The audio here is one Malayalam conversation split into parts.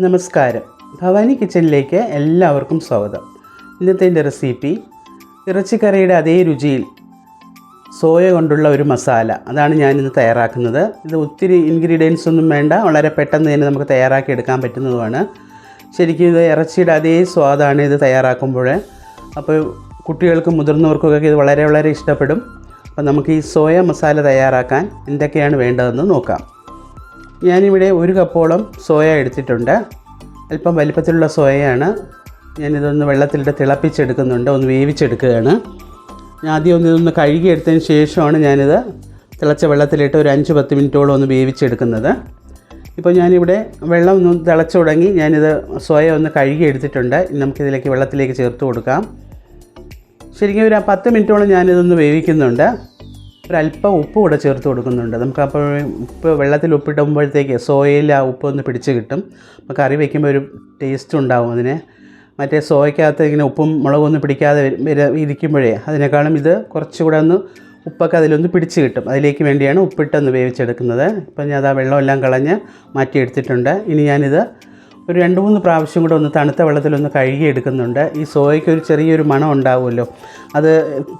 നമസ്കാരം. ഭവാനി കിച്ചണിലേക്ക് എല്ലാവർക്കും സ്വാഗതം. ഇന്നത്തെ എന്റെ റെസിപ്പി ഇറച്ചിക്കറിയുടെ അതേ രുചിയിൽ സോയ കൊണ്ടുള്ള ഒരു മസാല. അതാണ് ഞാനിന്ന് തയ്യാറാക്കുന്നത്. ഇത് ഒത്തിരി ഇൻഗ്രീഡിയൻസ് ഒന്നും വേണ്ട വളരെ പെട്ടെന്ന് തന്നെ നമുക്ക് തയ്യാറാക്കി എടുക്കാൻ പറ്റുന്നതുമാണ്. ശരിക്കും ഇത് ഇറച്ചിയുടെ അതേ സ്വാദാണ് ഇത് തയ്യാറാക്കുമ്പോൾ. അപ്പോൾ കുട്ടികൾക്കും മുതിർന്നവർക്കൊക്കെ ഇത് വളരെ വളരെ ഇഷ്ടപ്പെടും. അപ്പോൾ നമുക്ക് ഈ സോയ മസാല തയ്യാറാക്കാൻ എന്തൊക്കെയാണ് വേണ്ടതെന്ന് നോക്കാം. ഞാനിവിടെ ഒരു കപ്പോളം സോയ എടുത്തിട്ടുണ്ട്. അല്പം വലിപ്പത്തിലുള്ള സോയയാണ്. ഞാനിതൊന്ന് വെള്ളത്തിലിട്ട് തിളപ്പിച്ചെടുക്കുന്നുണ്ട്. ഒന്ന് വേവിച്ചെടുക്കുകയാണ്. ഞാൻ ആദ്യം ഒന്ന് ഇതൊന്ന് കഴുകിയെടുത്തതിന് ശേഷമാണ് ഞാനിത് തിളച്ച വെള്ളത്തിലിട്ട് ഒരു അഞ്ച് പത്ത് മിനിറ്റോളം ഒന്ന് വേവിച്ചെടുക്കുന്നത്. ഇപ്പോൾ ഞാനിവിടെ വെള്ളം ഒന്ന് തിളച്ചു തുടങ്ങി ഞാനിത് സോയ ഒന്ന് കഴുകി എടുത്തിട്ടുണ്ട് നമുക്കിതിലേക്ക് വെള്ളത്തിലേക്ക് ചേർത്ത് കൊടുക്കാം. ശരിക്കും ഒരു പത്ത് മിനിറ്റോളം ഞാനിതൊന്ന് വേവിക്കുന്നുണ്ട്. ഒരല്പം ഉപ്പ് കൂടെ ചേർത്ത് കൊടുക്കുന്നുണ്ട്. നമുക്ക് അപ്പോൾ ഉപ്പ് വെള്ളത്തിൽ ഉപ്പിടുമ്പോഴത്തേക്ക് സോയയിൽ ആ ഉപ്പ് ഒന്ന് പിടിച്ച് കിട്ടും. അപ്പോൾ കറി വയ്ക്കുമ്പോൾ ഒരു ടേസ്റ്റ് ഉണ്ടാവും അതിന്. മറ്റേ സോയക്കകത്ത് ഇങ്ങനെ ഉപ്പും മുളകും ഒന്നും പിടിക്കാതെ ഇരിക്കുമ്പോഴേ അതിനേക്കാളും ഇത് കുറച്ചുകൂടെ ഒന്ന് ഉപ്പൊക്കെ അതിലൊന്ന് പിടിച്ച് കിട്ടും. അതിലേക്ക് വേണ്ടിയാണ് ഉപ്പിട്ടൊന്ന് വേവിച്ചെടുക്കുന്നത്. ഇപ്പം ഞാൻ അത് ആ വെള്ളമെല്ലാം കളഞ്ഞ് മാറ്റിയെടുത്തിട്ടുണ്ട്. ഇനി ഞാനിത് ഒരു രണ്ട് മൂന്ന് പ്രാവശ്യം കൂടെ ഒന്ന് തണുത്ത വെള്ളത്തിലൊന്ന് കഴുകി എടുക്കുന്നുണ്ട്. ഈ സോയയ്ക്ക് ഒരു ചെറിയൊരു മണം ഉണ്ടാവുമല്ലോ. അത്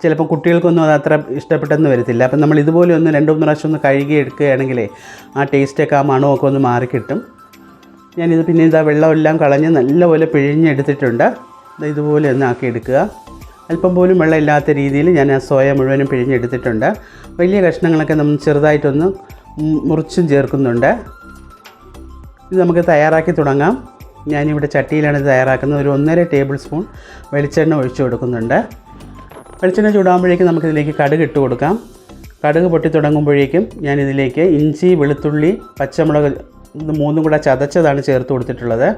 ചിലപ്പോൾ കുട്ടികൾക്കൊന്നും അത് അത്ര ഇഷ്ടപ്പെട്ടെന്ന് വരത്തില്ല. അപ്പം നമ്മൾ ഇതുപോലെ ഒന്ന് രണ്ട് മൂന്ന് പ്രാവശ്യം ഒന്ന് കഴുകി എടുക്കുകയാണെങ്കിലേ ആ ടേസ്റ്റൊക്കെ ആ മണമൊക്കെ ഒന്ന് മാറിക്കിട്ടും. ഞാനിത് പിന്നെ ഇതാ വെള്ളമെല്ലാം കളഞ്ഞ് നല്ലപോലെ പിഴിഞ്ഞെടുത്തിട്ടുണ്ട്. ഇതുപോലെ ഒന്ന് ആക്കി എടുക്കുക. അല്പം പോലും വെള്ളം ഇല്ലാത്ത രീതിയിൽ ഞാൻ ആ സോയ മുഴുവനും പിഴിഞ്ഞെടുത്തിട്ടുണ്ട്. വലിയ കഷ്ണങ്ങളൊക്കെ നമ്മൾ ചെറുതായിട്ടൊന്ന് മുറിച്ചും ചേർക്കുന്നുണ്ട്. ഇത് നമുക്ക് തയ്യാറാക്കി തുടങ്ങാം. ഞാനിവിടെ ചട്ടിയിലാണ് ഇത് തയ്യാറാക്കുന്നത്. ഒരു ഒന്നര ടേബിൾ സ്പൂൺ വെളിച്ചെണ്ണ ഒഴിച്ചു കൊടുക്കുന്നുണ്ട്. വെളിച്ചെണ്ണ ചൂടാകുമ്പോഴേക്കും നമുക്കിതിലേക്ക് കടുക് ഇട്ട് കൊടുക്കാം. കടുക് പൊട്ടി തുടങ്ങുമ്പോഴേക്കും ഞാനിതിലേക്ക് ഇഞ്ചി വെളുത്തുള്ളി പച്ചമുളക് ഇത് മൂന്നും കൂടെ ചതച്ചതാണ് ചേർത്ത് കൊടുത്തിട്ടുള്ളത്.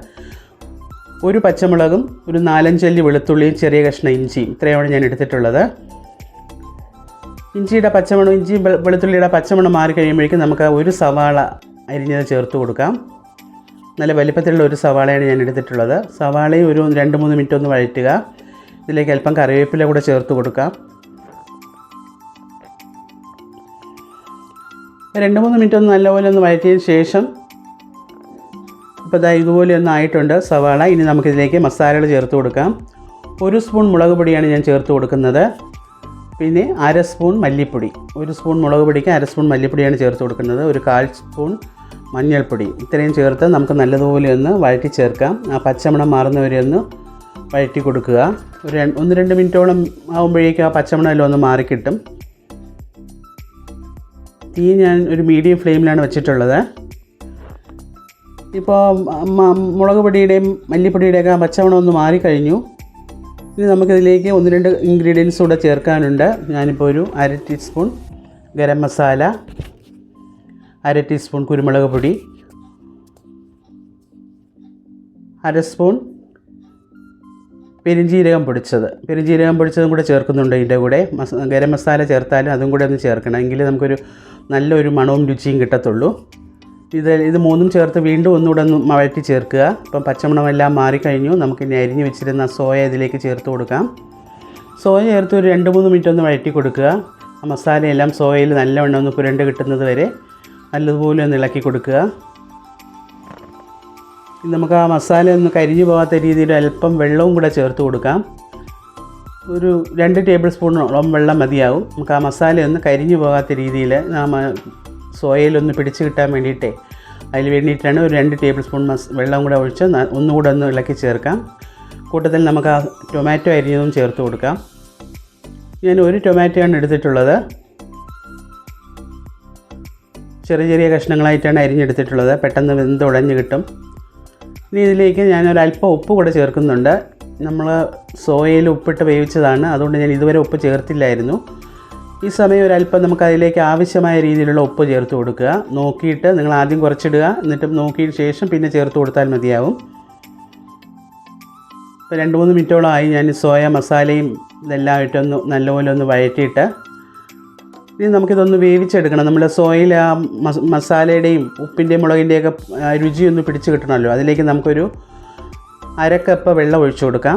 ഒരു പച്ചമുളകും ഒരു നാലഞ്ചല്ലി വെളുത്തുള്ളിയും ചെറിയ കഷ്ണം ഇഞ്ചിയും ഇത്രയാണ് ഞാൻ എടുത്തിട്ടുള്ളത്. ഇഞ്ചിയുടെ പച്ചമണം ഇഞ്ചിയും വെളുത്തുള്ളിയുടെ പച്ചമണം മാറി കഴിയുമ്പോഴേക്കും നമുക്ക് ഒരു സവാള അരിഞ്ഞത് ചേർത്ത് കൊടുക്കാം. നല്ല വലിപ്പത്തിലുള്ള ഒരു സവാളയാണ് ഞാൻ എടുത്തിട്ടുള്ളത്. സവാളയും ഒരു രണ്ട് മൂന്ന് മിനിറ്റ് ഒന്ന് വഴറ്റുക. ഇതിലേക്ക് അല്പം കറിവേപ്പില കൂടെ ചേർത്ത് കൊടുക്കാം. രണ്ട് മൂന്ന് മിനിറ്റ് ഒന്ന് നല്ലപോലെ ഒന്ന് വഴറ്റിയതിന് ശേഷം ഇപ്പോൾ ഇതാ ഇതുപോലെ ഒന്ന് ആയിട്ടുണ്ട് സവാള. ഇനി നമുക്കിതിലേക്ക് മസാലകൾ ചേർത്ത് കൊടുക്കാം. ഒരു സ്പൂൺ മുളക് പൊടിയാണ് ഞാൻ ചേർത്ത് കൊടുക്കുന്നത്. പിന്നെ അര സ്പൂൺ മല്ലിപ്പൊടി. ഒരു സ്പൂൺ മുളക് പൊടിക്ക് അര സ്പൂൺ മല്ലിപ്പൊടിയാണ് ചേർത്ത് കൊടുക്കുന്നത്. ഒരു കാൽ സ്പൂൺ മഞ്ഞൾപ്പൊടി. ഇത്രയും ചേർത്ത് നമുക്ക് നല്ലതുപോലെ ഒന്ന് വഴറ്റി ചേർക്കാം. ആ പച്ചമണം മാറുന്നവരെ ഒന്ന് വഴറ്റി കൊടുക്കുക. ഒരു ഒന്ന് രണ്ട് മിനിറ്റോളം ആകുമ്പോഴേക്കും ആ പച്ചമണമെല്ലാം ഒന്ന് മാറിക്കിട്ടും. തീ ഞാൻ ഒരു മീഡിയം ഫ്ലെയിമിലാണ് വെച്ചിട്ടുള്ളത്. ഇപ്പോൾ മുളക് പൊടിയുടെയും മല്ലിപ്പൊടിയുടെയൊക്കെ പച്ചമണം ഒന്ന് മാറിക്കഴിഞ്ഞു. ഇനി നമുക്കിതിലേക്ക് ഒന്ന് രണ്ട് ഇൻഗ്രീഡിയൻസ് കൂടെ ചേർക്കാനുണ്ട്. ഞാനിപ്പോൾ ഒരു അര ടീസ്പൂൺ ഗരം മസാല അര ടീസ്പൂൺ കുരുമുളക് പൊടി. അര സ്പൂൺ പെരിഞ്ജീരകം പൊടിച്ചത്. പെരിഞ്ജീരകം പൊടിച്ചതും കൂടെ ചേർക്കുന്നുണ്ട് ഇതിന്റെ കൂടെ. മസ ഗരം മസാല ചേർത്താലും അതും കൂടെ ഒന്ന് ചേർക്കണം. എങ്കിലേ നമുക്കൊരു നല്ലൊരു മണവും രുചിയും കിട്ടത്തുള്ളൂ. ഇത് ഇത് മൂന്നും ചേർത്ത് വീണ്ടും ഒന്നുകൂടെ ഒന്ന് വഴറ്റി ചേർക്കുക. ഇപ്പം പച്ചമണമെല്ലാം മാറിക്കഴിഞ്ഞു. നമുക്കിനി അരിഞ്ഞ് വെച്ചിരുന്ന സോയ ഇതിലേക്ക് ചേർത്ത് കൊടുക്കാം. സോയ ചേർത്ത് ഒരു രണ്ട് മൂന്ന് മിനിറ്റ് ഒന്ന് വഴറ്റി കൊടുക്കുക. മസാലയെല്ലാം സോയയിൽ നല്ലവണ്ണം ഒന്ന് പുരണ്ട് കിട്ടുന്നത് വരെ നല്ലതുപോലെ ഒന്ന് ഇളക്കി കൊടുക്കുക. നമുക്ക് ആ മസാല ഒന്ന് കരിഞ്ഞു പോകാത്ത രീതിയിൽ അല്പം വെള്ളവും കൂടെ ചേർത്ത് കൊടുക്കാം. ഒരു രണ്ട് ടേബിൾ സ്പൂണോളം വെള്ളം മതിയാവും. നമുക്ക് ആ മസാല ഒന്ന് കരിഞ്ഞു പോകാത്ത രീതിയിൽ മ- സോയയിലൊന്ന് പിടിച്ച് കിട്ടാൻ വേണ്ടിയിട്ടേ അതിന് വേണ്ടിയിട്ടാണ് ഒരു രണ്ട് ടേബിൾ സ്പൂൺ മസ് വെള്ളം കൂടെ ഒഴിച്ച് ന- ഒന്നുകൂടെ ഒന്ന് ഇളക്കി ചേർക്കാം. കൂട്ടത്തിൽ നമുക്ക് ആ ടൊമാറ്റോ അരിഞ്ഞതും ചേർത്ത് കൊടുക്കാം. ഞാൻ ഒരു ടൊമാറ്റോയാണ് എടുത്തിട്ടുള്ളത്. ചെറിയ ചെറിയ കഷ്ണങ്ങളായിട്ടാണ് അരിഞ്ഞെടുത്തിട്ടുള്ളത്. പെട്ടെന്ന് വെന്ത് ഉടഞ്ഞ് കിട്ടും. ഇനി ഇതിലേക്ക് ഞാനൊരല്പം ഉപ്പ് കൂടെ ചേർക്കുന്നുണ്ട്. നമ്മൾ സോയയിൽ ഉപ്പിട്ട് വേവിച്ചതാണ്. അതുകൊണ്ട് ഞാൻ ഇതുവരെ ഉപ്പ് ചേർത്തില്ലായിരുന്നു. ഈ സമയം ഒരല്പം നമുക്ക് അതിലേക്ക് ആവശ്യമായ രീതിയിലുള്ള ഉപ്പ് ചേർത്ത് കൊടുക്കുക. നോക്കിയിട്ട് നിങ്ങൾ ആദ്യം കുറച്ചിടുക. എന്നിട്ട് നോക്കിയ ശേഷം പിന്നെ ചേർത്ത് കൊടുത്താൽ മതിയാവും. ഇപ്പോൾ രണ്ട് മൂന്ന് മിനിറ്റോളമായി ഞാൻ സോയ മസാലയും ഇതെല്ലാം ഇട്ടൊന്ന് നല്ലപോലെ ഒന്ന് വഴറ്റിയിട്ട് ഇനി നമുക്കിതൊന്ന് വേവിച്ചെടുക്കണം. നമ്മുടെ സോയിൽ ആ മസ് മസാലയുടെയും ഉപ്പിന്റെയും മുളകിന്റെയൊക്കെ രുചിയൊന്ന് പിടിച്ച് കിട്ടണമല്ലോ. അതിലേക്ക് നമുക്കൊരു അരക്കപ്പ് വെള്ളം ഒഴിച്ചു കൊടുക്കാം.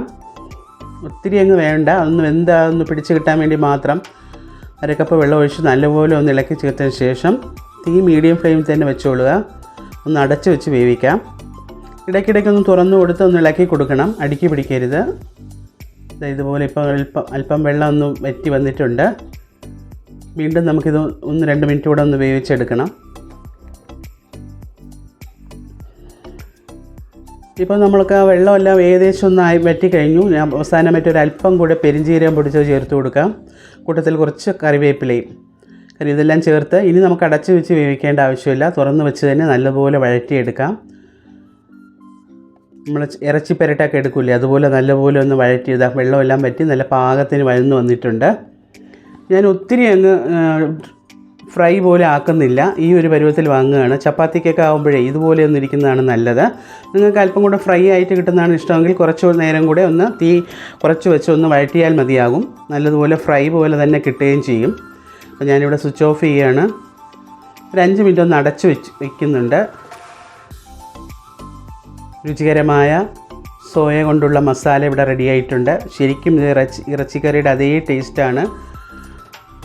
ഒത്തിരി അങ്ങ് വേണ്ട. ഒന്ന് എന്താ ഒന്ന് പിടിച്ച് കിട്ടാൻ വേണ്ടി മാത്രം അരക്കപ്പ് വെള്ളം ഒഴിച്ച് നല്ലപോലെ ഒന്ന് ഇളക്കി ചേർത്തതിന് ശേഷം തീ മീഡിയം ഫ്ലെയിമിൽ തന്നെ വെച്ചുകൊള്ളുക ഒന്ന് അടച്ച് വെച്ച് വേവിക്കാം. ഇടയ്ക്കിടയ്ക്ക് ഒന്ന് തുറന്നു കൊടുത്ത് ഒന്ന് ഇളക്കി കൊടുക്കണം. അടുക്കി പിടിക്കരുത്. ഇതുപോലെ ഇപ്പോൾ അല്പം അല്പം വെള്ളം ഒന്ന് വറ്റി വന്നിട്ടുണ്ട്. വീണ്ടും നമുക്കിത് ഒന്ന് രണ്ട് മിനിറ്റ് കൂടെ ഒന്ന് വേവിച്ചെടുക്കണം. ഇപ്പോൾ നമ്മൾക്ക് ആ വെള്ളമെല്ലാം ഏകദേശം ഒന്നായി കഴിഞ്ഞു. ഞാൻ അവസാനമായിട്ട് ഒരു അല്പം കൂടെ പെരിഞ്ചീരകം പൊടിച്ചത് ചേർത്ത് കൊടുക്കാം. കൂട്ടത്തിൽ കുറച്ച് കറിവേപ്പിലയും. കാര്യം ഇതെല്ലാം ചേർത്ത് ഇനി നമുക്ക് അടച്ച് വെച്ച് വേവിക്കേണ്ട ആവശ്യമില്ല. തുറന്ന് വെച്ച് തന്നെ നല്ലപോലെ വഴറ്റിയെടുക്കാം. നമ്മൾ ഇറച്ചി പെരട്ടൊക്കെ എടുക്കില്ലേ? അതുപോലെ നല്ലപോലെ ഒന്ന് വഴറ്റി ഇതാ വെള്ളമെല്ലാം വറ്റി നല്ല പാകത്തിന് വഴന്ന് വന്നിട്ടുണ്ട്. ഞാൻ ഒത്തിരി അങ്ങ് ഫ്രൈ പോലെ ആക്കുന്നില്ല. ഈ ഒരു പരുവത്തിൽ വാങ്ങുകയാണ്. ചപ്പാത്തിക്കൊക്കെ ആകുമ്പോഴേ ഇതുപോലെ ഒന്ന് ഇരിക്കുന്നതാണ് നല്ലത്. നിങ്ങൾക്ക് അല്പം കൂടെ ഫ്രൈ ആയിട്ട് കിട്ടുന്നതാണ് ഇഷ്ടമെങ്കിൽ കുറച്ച് നേരം കൂടെ ഒന്ന് തീ കുറച്ച് വെച്ച് ഒന്ന് വഴറ്റിയാൽ മതിയാകും. നല്ലതുപോലെ ഫ്രൈ പോലെ തന്നെ കിട്ടുകയും ചെയ്യും. അപ്പോൾ ഞാനിവിടെ സ്വിച്ച് ഓഫ് ചെയ്യുകയാണ് ഒരു അഞ്ച് മിനിറ്റ് ഒന്ന് അടച്ച് വെച്ച് വയ്ക്കുന്നുണ്ട് രുചികരമായ സോയ കൊണ്ടുള്ള മസാല ഇവിടെ റെഡി ആയിട്ടുണ്ട്. ശരിക്കും ഇറച്ചി ഇറച്ചിക്കറിയുടെ അതേ ടേസ്റ്റാണ്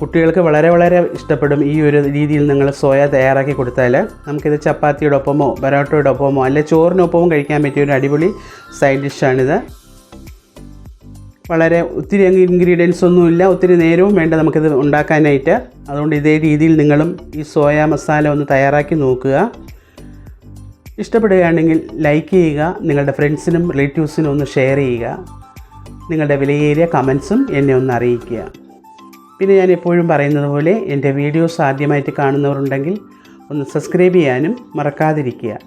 കുട്ടികൾക്ക് വളരെ വളരെ ഇഷ്ടപ്പെടും ഈ ഒരു രീതിയിൽ നിങ്ങൾ സോയ തയ്യാറാക്കി കൊടുത്താൽ നമുക്കിത് ചപ്പാത്തിയുടെ ഒപ്പമോ പൊറോട്ടയുടെ ഒപ്പമോ അല്ലെ ചോറിനൊപ്പമോ കഴിക്കാൻ പറ്റിയ ഒരു അടിപൊളി സൈഡ് ഡിഷാണിത്. വളരെ ഒത്തിരി ഇൻഗ്രീഡിയൻസ് ഒന്നുമില്ല ഒത്തിരി നേരവും വേണ്ട നമുക്കിത് ഉണ്ടാക്കാനായിട്ട്. അതുകൊണ്ട് ഇതേ രീതിയിൽ നിങ്ങളും ഈ സോയ മസാല ഒന്ന് തയ്യാറാക്കി നോക്കുക. ഇഷ്ടപ്പെടുകയാണെങ്കിൽ ലൈക്ക് ചെയ്യുക നിങ്ങളുടെ ഫ്രണ്ട്സിനും റിലേറ്റീവ്സിനും ഒന്ന് ഷെയർ ചെയ്യുക. നിങ്ങളുടെ വിലയേറിയ കമൻസും എന്നെ ഒന്ന് അറിയിക്കുക. പിന്നെ ഞാൻ എപ്പോഴും പറയുന്നത് പോലെ എന്റെ വീഡിയോസ് ആദ്യമായിട്ട് കാണുന്നവരുണ്ടെങ്കിൽ ഒന്ന് സബ്സ്ക്രൈബ് ചെയ്യാനും മറക്കാതിരിക്കുക.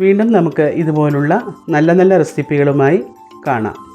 വീണ്ടും നമുക്ക് ഇതുപോലുള്ള നല്ല നല്ല റെസിപ്പികളുമായി കാണാം.